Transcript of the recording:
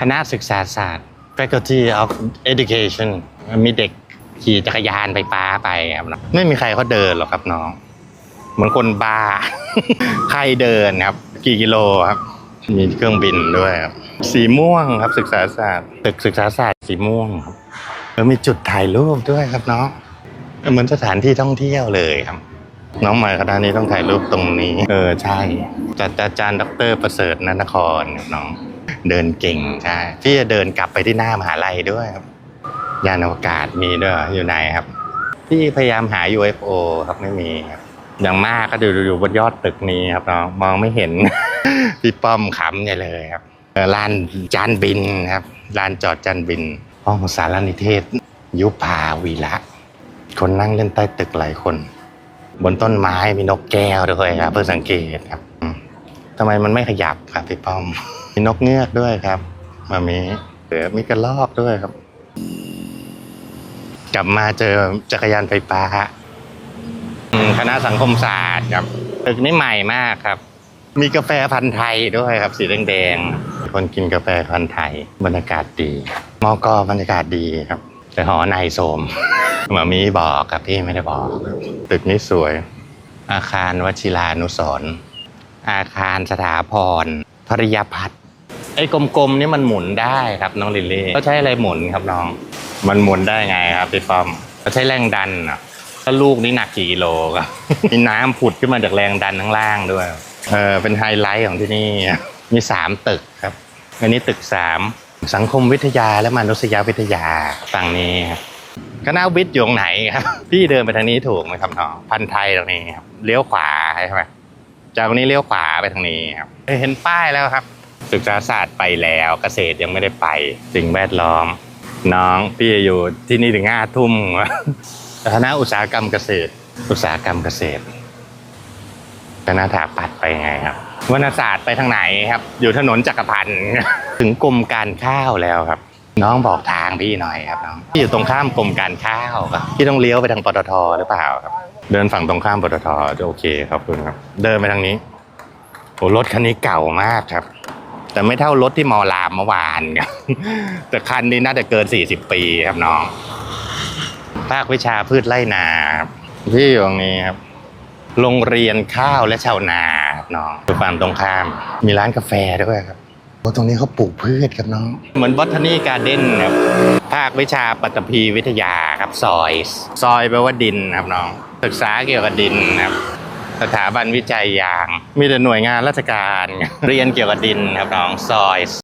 คณะศึกษาศาสตร์ Faculty of Education มีเด็กขี่จักรยานไฟฟ้าไปครับไม่มีใครเขาเดินหรอกครับน้อง เหมือนคนบ้า ใครเดินครับ กี่กิโลครับ มีเครื่องบินด้วยครับ สีม่วงครับศึกษาศาสตร์ ตึกศึกษาศาสตร์สีม่วงครับแล้วมีจุดถ่ายรูปด้วยครับน้อง เหมือนสถานที่ท่องเที่ยวเลยครับ น้องใหมาคณะนี้ต้องถ่ายรูปตรงนี้ เออใช่จัดอาจารย์ดรประเสริฐนันทครครน้อง เดินเก่งใช่พี่จะเดินกลับไปที่หน้ามหาลัยด้วยครับยานอวกาศมีด้วยอยู่ไหนครับ พี่พยายามหา UFO ครับไม่มีครับอย่างมากก็ดูอยู่บนยอดตึกนี้ครับน้องมองไม่เห็น พี่ป้อมขำใหญ่เลยครับลานจานบินครับลานจอดจานบิน ห้องสารนิเทศ ยุพาวีระคนนั่งเล่นใต้ตึกหลายคน บนต้นไม้มีนกแก้วด้วยครับเพื่อสังเกตครับ ทำไมมันไม่ขยับครับพี่ป้อม มีนกเงือกด้วยครับมามีเดี๋ยวมีกระรอกด้วยครับ กลับมาเจอจักรยานไฟฟ้าอืมคณะสังคมศาสตร์ครับตึกนี้ใหม่มากครับ มีกาแฟพันธุ์ไทยด้วยครับ สีแดงๆคนกินกาแฟพันธุ์ไทย บรรยากาศดีมอกบรรยากาศดีครับ แต่หอในโสม หมามีบอกครับพี่ไม่ได้บอก ตึกนี้สวย อาคารวชิรานุสรณ์ อาคารสถาพรภริยพัฒน์ไอ้กลมๆนี่มันหมุนได้ครับน้องลิลลี่เขาใช้อะไรหมุนครับน้อง มันหมุนได้ไงครับพี่ป้อมเขาใช้แรงดันอะถ้าลูกนี้หนักกี่กิโลครับมีน้ำผุดขึ้นมาจากแรงดันข้างล่างด้วยเออเป็นไฮไลท์ของที่นี่มีสามตึกครับอันนี้ตึกสามสังคมวิทยาและมนุษยวิทยาฝั่งนี้ครับคณะวิทย์อยู่ตรงไหนครับ พี่เดินไปทางนี้ถูกไหมครับน้องพันไทยตรงนี้ครับเลี้ยวขวาใช่ไหม จากนี้เลี้ยวขวาไปทางนี้ครับเห็นป้ายแล้วครับ ศึกษาศาสตร์ไปแล้วเกษตรยังไม่ได้ไป สิ่งแวดล้อม น้องพี่อยู่ที่นี่ถึงห้าทุ่มคณะอุตสาหกรรมเกษตร อุตสาหกรรมเกษตรคณะถาปัดไปไงครับวรรณศาสตร์ไปทางไหนครับ อยู่ถนนจักรพันธ์ถึงกรมการข้าวแล้วครับ น้องบอกทางพี่หน่อยครับน้องพี่อยู่ตรงข้ามกรมการข้าวครับพี่ต้องเลี้ยวไปทางปตทหรือเปล่าครับ เดินฝั่งตรงข้ามปตทโอเคครับคุณครับ เดินไปทางนี้โอ้รถคันนี้เก่ามากครับ แต่ไม่เท่ารถที่มอลามเมื่อวานครับแต่คันนี้น่าจะเกิน 40 ปีครับน้องภาควิชาพืชไร่นาครับพี่อยู่ตรงนี้ครับโรงเรียนข้าวและชาวนาครับน้องอยู่ฝั่งตรงข้าม มีร้านกาแฟด้วยครับ ตรงนี้เขาปลูกพืชครับน้อง เหมือนบอทนีการ์เด้นครับ ภาควิชาปัตภีวิทยาครับซอย ซอยแปลว่าดินครับน้อง ศึกษาเกี่ยวกับดินครับ สถาบันวิจัยยาง มีแต่หน่วยงานราชการ เรียนเกี่ยวกับดินครับน้องซอย